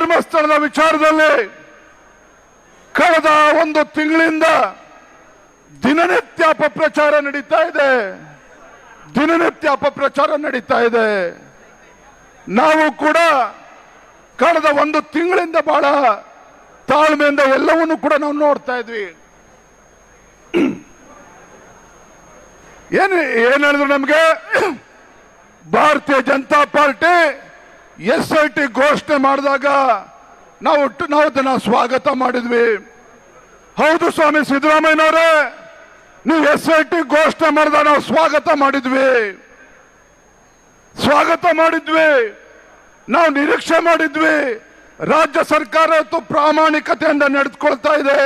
ಧರ್ಮಸ್ಥಳದ ವಿಚಾರದಲ್ಲಿ ಕಳೆದ ಒಂದು ತಿಂಗಳಿಂದ ದಿನನಿತ್ಯ ಅಪಪ್ರಚಾರ ನಡೀತಾ ಇದೆ. ದಿನನಿತ್ಯ ಅಪಪ್ರಚಾರ ನಡೀತಾ ಇದೆ. ನಾವು ಕೂಡ ಕಳೆದ ಒಂದು ತಿಂಗಳಿಂದ ಬಹಳ ತಾಳ್ಮೆಯಿಂದ ಎಲ್ಲವನ್ನೂ ಕೂಡ ನಾವು ನೋಡ್ತಾ ಇದ್ವಿ. ಏನು ಏನ್ ಹೇಳಿದ್ರು ನಮ್ಗೆ? Bharatiya Janata party S I T ಘೋಷಣೆ ಮಾಡಿದಾಗ ನಾವು ಒಟ್ಟು ನಾವು ಅದನ್ನ ಸ್ವಾಗತ ಮಾಡಿದ್ವಿ. ಹೌದು ಸ್ವಾಮಿ ಸಿದ್ದರಾಮಯ್ಯನವರೇ, ನೀವು ಎಸ್ ಐ ಟಿ ಘೋಷಣೆ ಮಾಡಿದಾಗ ನಾವು ಸ್ವಾಗತ ಮಾಡಿದ್ವಿ. ಸ್ವಾಗತ ಮಾಡಿದ್ವಿ, ನಾವು ನಿರೀಕ್ಷೆ ಮಾಡಿದ್ವಿ. ರಾಜ್ಯ ಸರ್ಕಾರ ಇವತ್ತು ಪ್ರಾಮಾಣಿಕತೆಯಿಂದ ನಡೆದುಕೊಳ್ತಾ ಇದೆ.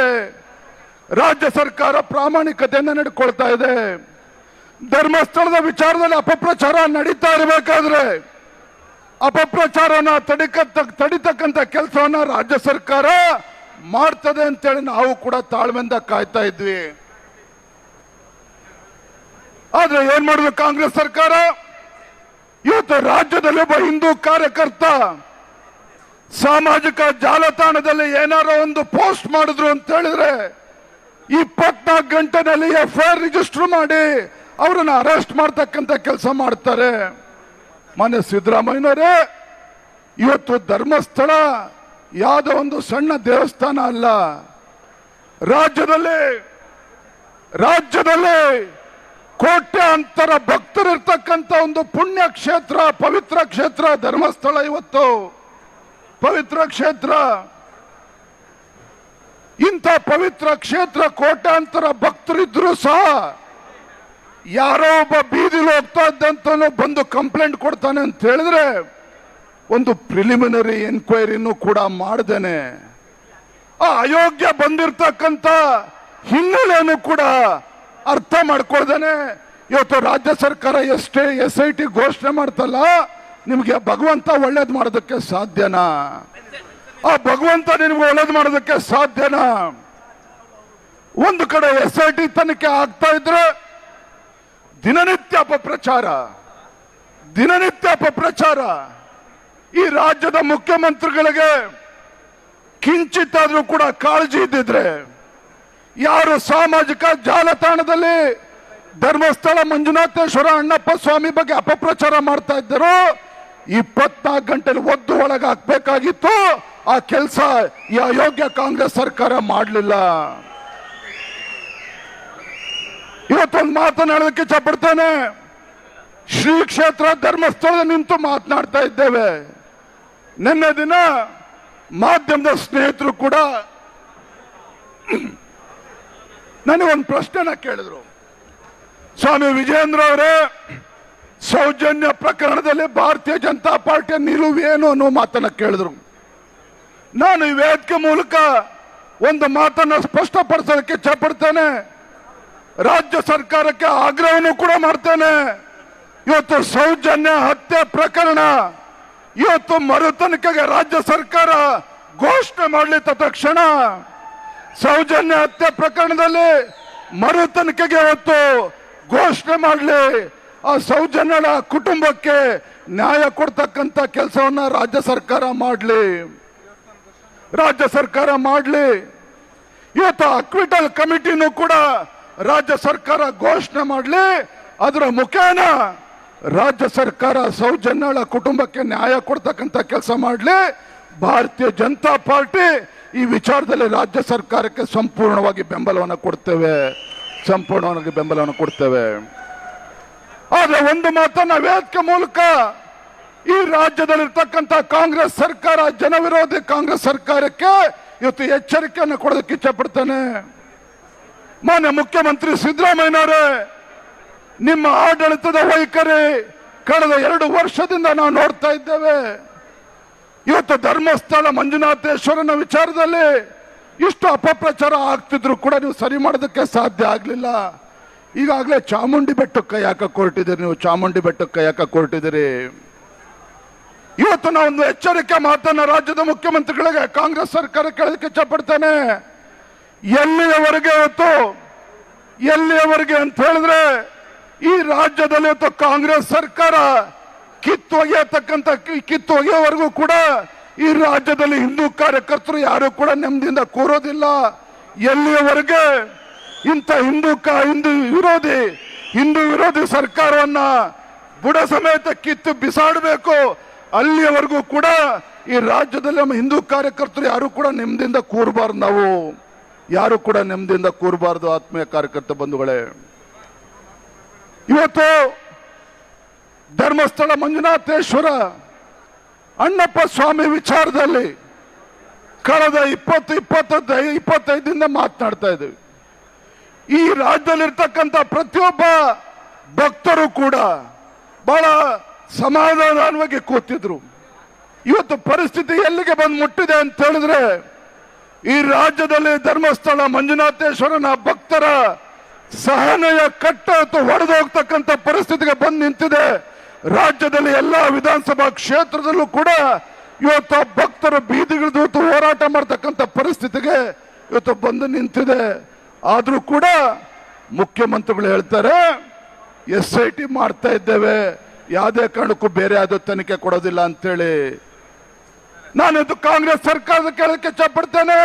ರಾಜ್ಯ ಸರ್ಕಾರ ಪ್ರಾಮಾಣಿಕತೆಯಿಂದ ನಡೆದುಕೊಳ್ತಾ ಇದೆ. ಧರ್ಮಸ್ಥಳದ ವಿಚಾರದಲ್ಲಿ ಅಪಪ್ರಚಾರ ನಡೀತಾ ಇರಬೇಕಾದ್ರೆ ಅಪಪ್ರಚಾರನ ತಡಿಕ ತಡಿತಕ್ಕಂತ ಕೆಲಸವನ್ನ ರಾಜ್ಯ ಸರ್ಕಾರ ಮಾಡ್ತದೆ ಅಂತೇಳಿ ನಾವು ಕೂಡ ತಾಳ್ಮೆಯಿಂದ ಕಾಯ್ತಾ ಇದ್ವಿ. ಆದ್ರೆ ಏನ್ ಮಾಡಿದ್ರು ಕಾಂಗ್ರೆಸ್ ಸರ್ಕಾರ? ಇವತ್ತು ರಾಜ್ಯದಲ್ಲಿ ಒಬ್ಬ ಹಿಂದೂ ಕಾರ್ಯಕರ್ತ ಸಾಮಾಜಿಕ ಜಾಲತಾಣದಲ್ಲಿ ಏನಾರ ಒಂದು ಪೋಸ್ಟ್ ಮಾಡಿದ್ರು ಅಂತ ಹೇಳಿದ್ರೆ ಇಪ್ಪತ್ನಾಲ್ಕು ಗಂಟೆನಲ್ಲಿ ಎಫ್ ಐ ಆರ್ ರಿಜಿಸ್ಟರ್ ಮಾಡಿ ಅವರನ್ನ ಅರೆಸ್ಟ್ ಮಾಡ್ತಕ್ಕಂಥ ಕೆಲಸ ಮಾಡ್ತಾರೆ. ಮನೆ ಸಿದ್ದರಾಮಯ್ಯನವರೇ, ಇವತ್ತು ಧರ್ಮಸ್ಥಳ ಯಾವುದೋ ಒಂದು ಸಣ್ಣ ದೇವಸ್ಥಾನ ಅಲ್ಲ. ರಾಜ್ಯದಲ್ಲಿ ರಾಜ್ಯದಲ್ಲಿ ಕೋಟ್ಯಾಂತರ ಭಕ್ತರಿರ್ತಕ್ಕಂಥ ಒಂದು ಪುಣ್ಯ ಕ್ಷೇತ್ರ, ಪವಿತ್ರ ಕ್ಷೇತ್ರ ಧರ್ಮಸ್ಥಳ ಇವತ್ತು. ಪವಿತ್ರ ಕ್ಷೇತ್ರ. ಇಂಥ ಪವಿತ್ರ ಕ್ಷೇತ್ರ ಕೋಟ್ಯಾಂತರ ಭಕ್ತರಿದ್ರು ಸಹ ಯಾರೋ ಒಬ್ಬ ಬೀದಿಲಿ ಹೋಗ್ತಾ ಇದ್ದಂತನೂ ಬಂದು ಕಂಪ್ಲೇಂಟ್ ಕೊಡ್ತಾನೆ ಅಂತ ಹೇಳಿದ್ರೆ ಒಂದು ಪ್ರಿಲಿಮಿನರಿ ಎನ್ಕ್ವೈರಿನೂ ಕೂಡ ಮಾಡ್ದೇನೆ. ಆ ಅಯೋಗ್ಯ ಬಂದಿರ್ತಕ್ಕಂತ ಹಿನ್ನೆಲೆಯನ್ನು ಕೂಡ ಅರ್ಥ ಮಾಡ್ಕೊಳ್ದೇನೆ. ಇವತ್ತು ರಾಜ್ಯ ಸರ್ಕಾರ ಎಷ್ಟೇ ಎಸ್ ಐ ಟಿ ಘೋಷಣೆ ಮಾಡ್ತಲ್ಲ, ನಿಮಗೆ ಭಗವಂತ ಒಳ್ಳೇದು ಮಾಡೋದಕ್ಕೆ ಸಾಧ್ಯನಾ? ಆ ಭಗವಂತ ನಿಮ್ಗೆ ಒಳ್ಳೇದು ಮಾಡೋದಕ್ಕೆ ಸಾಧ್ಯನಾ? ಒಂದು ಕಡೆ ಎಸ್ ಐ ಟಿ ತನಿಖೆ ಆಗ್ತಾ ಇದ್ರೆ ದಿನನಿತ್ಯ ಅಪಪ್ರಚಾರ ದಿನನಿತ್ಯ ಅಪಪ್ರಚಾರ. ಈ ರಾಜ್ಯದ ಮುಖ್ಯಮಂತ್ರಿಗಳಿಗೆ ಕಿಂಚಿತ್ತಾದ್ರೂ ಕೂಡ ಕಾಳಜಿ ಇದ್ದಿದ್ರೆ ಯಾರು ಸಾಮಾಜಿಕ ಜಾಲತಾಣದಲ್ಲಿ ಧರ್ಮಸ್ಥಳ ಮಂಜುನಾಥೇಶ್ವರ ಅಣ್ಣಪ್ಪ ಸ್ವಾಮಿ ಬಗ್ಗೆ ಅಪಪ್ರಚಾರ ಮಾಡ್ತಾ ಇದ್ದರು, ಇಪ್ಪತ್ನಾಲ್ಕು ಗಂಟೆಲಿ ಒದ್ದು ಒಳಗೆ ಹಾಕ್ಬೇಕಾಗಿತ್ತು ಆ ಕೆಲಸ ಈ ಅಯೋಗ್ಯ ಕಾಂಗ್ರೆಸ್ ಸರ್ಕಾರ ಮಾಡಲಿಲ್ಲ. ಇವತ್ತೊಂದು ಮಾತನಾಡೋದಕ್ಕೆ ಇಚ್ಛಪಡ್ತೇನೆ. ಶ್ರೀ ಕ್ಷೇತ್ರ ಧರ್ಮಸ್ಥಳದ ನಿಂತು ಮಾತನಾಡ್ತಾ ಇದ್ದೇವೆ. ನಿನ್ನೆ ದಿನ ಮಾಧ್ಯಮದ ಸ್ನೇಹಿತರು ಕೂಡ ನನಗೊಂದು ಪ್ರಶ್ನೆನ ಕೇಳಿದ್ರು. ಸ್ವಾಮಿ ವಿಜೇಂದ್ರ ಅವರೇ, ಸೌಜನ್ಯ ಪ್ರಕರಣದಲ್ಲಿ ಭಾರತೀಯ ಜನತಾ ಪಾರ್ಟಿಯ ನಿಲುವೇನು ಅನ್ನೋ ಮಾತನ್ನ ಕೇಳಿದ್ರು. ನಾನು ಈ ವೇದಿಕೆ ಮೂಲಕ ಒಂದು ಮಾತನ್ನ ಸ್ಪಷ್ಟಪಡಿಸೋದಕ್ಕೆ ಇಚ್ಛಪಡ್ತೇನೆ. ರಾಜ್ಯ ಸರ್ಕಾರಕ್ಕೆ ಆಗ್ರಹವನ್ನು ಕೂಡ ಮಾಡ್ತೇನೆ. ಇವತ್ತು ಸೌಜನ್ಯ ಹತ್ಯೆ ಪ್ರಕರಣ, ಇವತ್ತು ಮರು ತನಿಖೆಗೆ ರಾಜ್ಯ ಸರ್ಕಾರ ಘೋಷಣೆ ಮಾಡಲಿ ತಕ್ಷಣ ಸೌಜನ್ಯ ಹತ್ಯೆ ಪ್ರಕರಣದಲ್ಲಿ ಮರು ತನಿಖೆಗೆ ಇವತ್ತು ಘೋಷಣೆ ಮಾಡಲಿ. ಆ ಸೌಜನ್ಯಳ ಕುಟುಂಬಕ್ಕೆ ನ್ಯಾಯ ಕೊಡ್ತಕ್ಕಂಥ ಕೆಲಸವನ್ನ ರಾಜ್ಯ ಸರ್ಕಾರ ಮಾಡಲಿ. ರಾಜ್ಯ ಸರ್ಕಾರ ಮಾಡಲಿ. ಇವತ್ತು ಅಕ್ವಿಟಲ್ ಕಮಿಟಿನೂ ಕೂಡ ರಾಜ್ಯ ಸರ್ಕಾರ ಘೋಷಣೆ ಮಾಡಲಿ, ಅದರ ಮುಖೇನ ರಾಜ್ಯ ಸರ್ಕಾರ ಸೌಜನ್ಯಳ ಕುಟುಂಬಕ್ಕೆ ನ್ಯಾಯ ಕೊಡ್ತಕ್ಕಂಥ ಕೆಲಸ ಮಾಡಲಿ. ಭಾರತೀಯ ಜನತಾ ಪಾರ್ಟಿ ಈ ವಿಚಾರದಲ್ಲಿ ರಾಜ್ಯ ಸರ್ಕಾರಕ್ಕೆ ಸಂಪೂರ್ಣವಾಗಿ ಬೆಂಬಲವನ್ನು ಕೊಡ್ತೇವೆ. ಸಂಪೂರ್ಣವಾಗಿ ಬೆಂಬಲವನ್ನು ಕೊಡ್ತೇವೆ. ಆದರೆ ಒಂದು ಮಾತನ್ನ ವೇದಿಕೆ ಮೂಲಕ ಈ ರಾಜ್ಯದಲ್ಲಿರ್ತಕ್ಕಂಥ ಕಾಂಗ್ರೆಸ್ ಸರ್ಕಾರ, ಜನವಿರೋಧಿ ಕಾಂಗ್ರೆಸ್ ಸರ್ಕಾರಕ್ಕೆ ಇವತ್ತು ಎಚ್ಚರಿಕೆಯನ್ನು ಕೊಡೋದಕ್ಕೆ ಇಚ್ಛಪಡ್ತೇನೆ ಮಾನ್ಯ ಮುಖ್ಯಮಂತ್ರಿ ಸಿದ್ದರಾಮಯ್ಯನವರೇ, ನಿಮ್ಮ ಆಡಳಿತದ ವೈಖರಿ ಕಳೆದ ಎರಡು ವರ್ಷದಿಂದ ನಾವು ನೋಡ್ತಾ ಇದ್ದೇವೆ. ಇವತ್ತು ಧರ್ಮಸ್ಥಳ ಮಂಜುನಾಥೇಶ್ವರನ ವಿಚಾರದಲ್ಲಿ ಇಷ್ಟು ಅಪಪ್ರಚಾರ ಆಗ್ತಿದ್ರು ಕೂಡ ನೀವು ಸರಿ ಮಾಡೋದಕ್ಕೆ ಸಾಧ್ಯ ಆಗಲಿಲ್ಲ. ಈಗಾಗಲೇ ಚಾಮುಂಡಿ ಬೆಟ್ಟಕ್ಕೆ ಕೈ ಕೊರಟಿದ್ದೀರಿ ನೀವು, ಚಾಮುಂಡಿ ಬೆಟ್ಟಕ್ಕೆ ಕೈ ಕೊರಟಿದ್ದೀರಿ. ಇವತ್ತು ನಾವು ಒಂದು ಎಚ್ಚರಿಕೆ ಮಾತನ್ನ ರಾಜ್ಯದ ಮುಖ್ಯಮಂತ್ರಿಗಳಿಗೆ, ಕಾಂಗ್ರೆಸ್ ಸರ್ಕಾರ ಕೇಳೋದಕ್ಕೆ ಇಚ್ಛಪಡ್ತೇನೆ ಎಲ್ಲಿಯವರೆಗೆ ಇವತ್ತು ಎಲ್ಲಿಯವರೆಗೆ ಅಂತ ಹೇಳಿದ್ರೆ, ಈ ರಾಜ್ಯದಲ್ಲಿ ಇವತ್ತು ಕಾಂಗ್ರೆಸ್ ಸರ್ಕಾರ ಕಿತ್ತು ಒಗೆಯತಕ್ಕಂಥ ಕಿತ್ತು ಒಗೆಯವರೆಗೂ ಕೂಡ ಈ ರಾಜ್ಯದಲ್ಲಿ ಹಿಂದೂ ಕಾರ್ಯಕರ್ತರು ಯಾರು ಕೂಡ ನೆಮ್ಮದಿಯಿಂದ ಕೂರೋದಿಲ್ಲ. ಎಲ್ಲಿಯವರೆಗೆ ಇಂಥ ಹಿಂದೂ ಕಾ, ಹಿಂದೂ ವಿರೋಧಿ ಹಿಂದೂ ವಿರೋಧಿ ಸರ್ಕಾರವನ್ನ ಬುಡ ಸಮೇತ ಕಿತ್ತು ಬಿಸಾಡಬೇಕು, ಅಲ್ಲಿಯವರೆಗೂ ಕೂಡ ಈ ರಾಜ್ಯದಲ್ಲಿ ನಮ್ಮ ಹಿಂದೂ ಕಾರ್ಯಕರ್ತರು ಯಾರು ಕೂಡ ನೆಮ್ಮದಿಯಿಂದ ಕೂರಬಾರ್ದು ನಾವು. ಯಾರು ಕೂಡ ನೆಮ್ಮದಿಯಿಂದ ಕೂರಬಾರದು, ಆತ್ಮೀಯ ಕಾರ್ಯಕರ್ತ ಬಂಧುಗಳೇ. ಇವತ್ತು ಧರ್ಮಸ್ಥಳ ಮಂಜುನಾಥೇಶ್ವರ ಅಣ್ಣಪ್ಪ ಸ್ವಾಮಿ ವಿಚಾರದಲ್ಲಿ ಕಳೆದ ಇಪ್ಪತ್ತು, ಇಪ್ಪತ್ತೈದು ಇಪ್ಪತ್ತೈದಿಂದ ಮಾತನಾಡ್ತಾ ಇದ್ದೀವಿ. ಈ ರಾಜ್ಯದಲ್ಲಿರ್ತಕ್ಕಂಥ ಪ್ರತಿಯೊಬ್ಬ ಭಕ್ತರು ಕೂಡ ಬಹಳ ಸಮಾಧಾನವಾಗಿ ಕೂತಿದ್ರು. ಇವತ್ತು ಪರಿಸ್ಥಿತಿ ಎಲ್ಲಿಗೆ ಬಂದು ಮುಟ್ಟಿದೆ ಅಂತ ಹೇಳಿದ್ರೆ ಈ ರಾಜ್ಯದಲ್ಲಿ ಧರ್ಮಸ್ಥಳ ಮಂಜುನಾಥೇಶ್ವರನ ಭಕ್ತರ ಸಹನೆಯ ಕಟ್ಟ ಹೊಡೆದು ಹೋಗ್ತಕ್ಕಂಥ ಪರಿಸ್ಥಿತಿಗೆ ಬಂದು ನಿಂತಿದೆ. ರಾಜ್ಯದಲ್ಲಿ ಎಲ್ಲಾ ವಿಧಾನಸಭಾ ಕ್ಷೇತ್ರದಲ್ಲೂ ಕೂಡ ಇವತ್ತು ಭಕ್ತರ ಬೀದಿಗಿಳಿದು ಹೋರಾಟ ಮಾಡ್ತಕ್ಕಂಥ ಪರಿಸ್ಥಿತಿಗೆ ಇವತ್ತು ಬಂದು ನಿಂತಿದೆ. ಆದರೂ ಕೂಡ ಮುಖ್ಯಮಂತ್ರಿಗಳು ಹೇಳ್ತಾರೆ, ಎಸ್ ಐ ಟಿ ಮಾಡ್ತಾ ಇದ್ದೇವೆ. ಯಾವುದೇ ಕಾರಣಕ್ಕೂ ಬೇರೆ ಯಾವುದೋ ತನಿಖೆ ಕೊಡೋದಿಲ್ಲ ಅಂತೇಳಿ. ನಾನಿದು ಕಾಂಗ್ರೆಸ್ ಸರ್ಕಾರದ ಕೇಳಕ್ಕೆ ಇಷ್ಟಪಡ್ತೇನೆ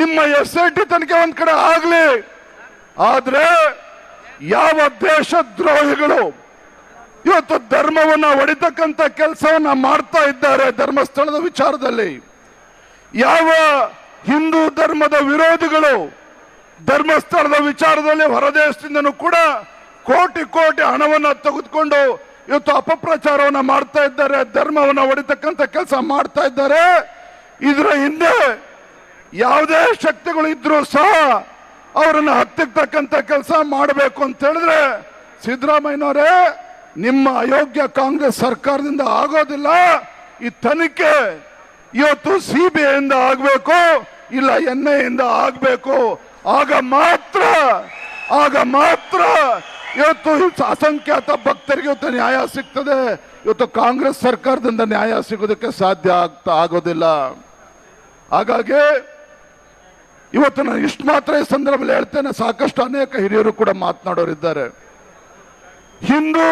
ನಿಮ್ಮ ಎಸ್ ಐ ಟಿ ತನಿಖೆ ಒಂದ್ ಕಡೆ ಆಗ್ಲಿ. ಆದ್ರೆ ಯಾವ ದೇಶದ್ರೋಹಿಗಳು ಇವತ್ತು ಧರ್ಮವನ್ನ ಹೊಡಿತಕ್ಕಂತ ಕೆಲಸವನ್ನ ಮಾಡ್ತಾ ಇದ್ದಾರೆ ಧರ್ಮಸ್ಥಳದ ವಿಚಾರದಲ್ಲಿ. ಯಾವ ಹಿಂದೂ ಧರ್ಮದ ವಿರೋಧಿಗಳು ಧರ್ಮಸ್ಥಳದ ವಿಚಾರದಲ್ಲಿ ಹೊರದೇಶದಿಂದನೂ ಕೂಡ ಕೋಟಿ ಕೋಟಿ ಹಣವನ್ನ ತೆಗೆದುಕೊಂಡು ಇವತ್ತು ಅಪಪ್ರಚಾರವನ್ನು ಮಾಡ್ತಾ ಇದ್ದಾರೆ, ಧರ್ಮವನ್ನ ಹೊಡಿತಕ್ಕಂಥ ಕೆಲಸ ಮಾಡ್ತಾ ಇದ್ದಾರೆ. ಇದರ ಹಿಂದೆ ಯಾವುದೇ ಶಕ್ತಿಗಳು ಇದ್ರೂ ಸಹ ಅವರನ್ನು ಹತ್ತಿರ್ತಕ್ಕಂಥ ಕೆಲಸ ಮಾಡಬೇಕು ಅಂತ ಹೇಳಿದ್ರೆ, ಸಿದ್ದರಾಮಯ್ಯನವರೇ, ನಿಮ್ಮ ಅಯೋಗ್ಯ ಕಾಂಗ್ರೆಸ್ ಸರ್ಕಾರದಿಂದ ಆಗೋದಿಲ್ಲ. ಈ ತನಿಖೆ ಇವತ್ತು ಸಿ ಬಿ ಐಯಿಂದ ಆಗಬೇಕು, ಇಲ್ಲ ಎನ್ ಐ ಆಗಬೇಕು. ಆಗ ಮಾತ್ರ ಆಗ ಮಾತ್ರ ಇವತ್ತು ಅಸಂಖ್ಯಾತ ಭಕ್ತರಿಗೆ ಇವತ್ತು ನ್ಯಾಯ ಸಿಗ್ತದೆ. ಇವತ್ತು ಕಾಂಗ್ರೆಸ್ ಸರ್ಕಾರದಿಂದ ನ್ಯಾಯ ಸಿಗೋದಕ್ಕೆ ಸಾಧ್ಯ ಆಗ್ತಾ ಆಗೋದಿಲ್ಲ. ಹಾಗಾಗಿ ಇವತ್ತು ನಾನು ಇಷ್ಟು ಮಾತ್ರ ಈ ಸಂದರ್ಭದಲ್ಲಿ ಹೇಳ್ತೇನೆ, ಸಾಕಷ್ಟು ಅನೇಕ ಹಿರಿಯರು ಕೂಡ ಮಾತನಾಡೋರಿದ್ದಾರೆ. ಹಿಂದೂ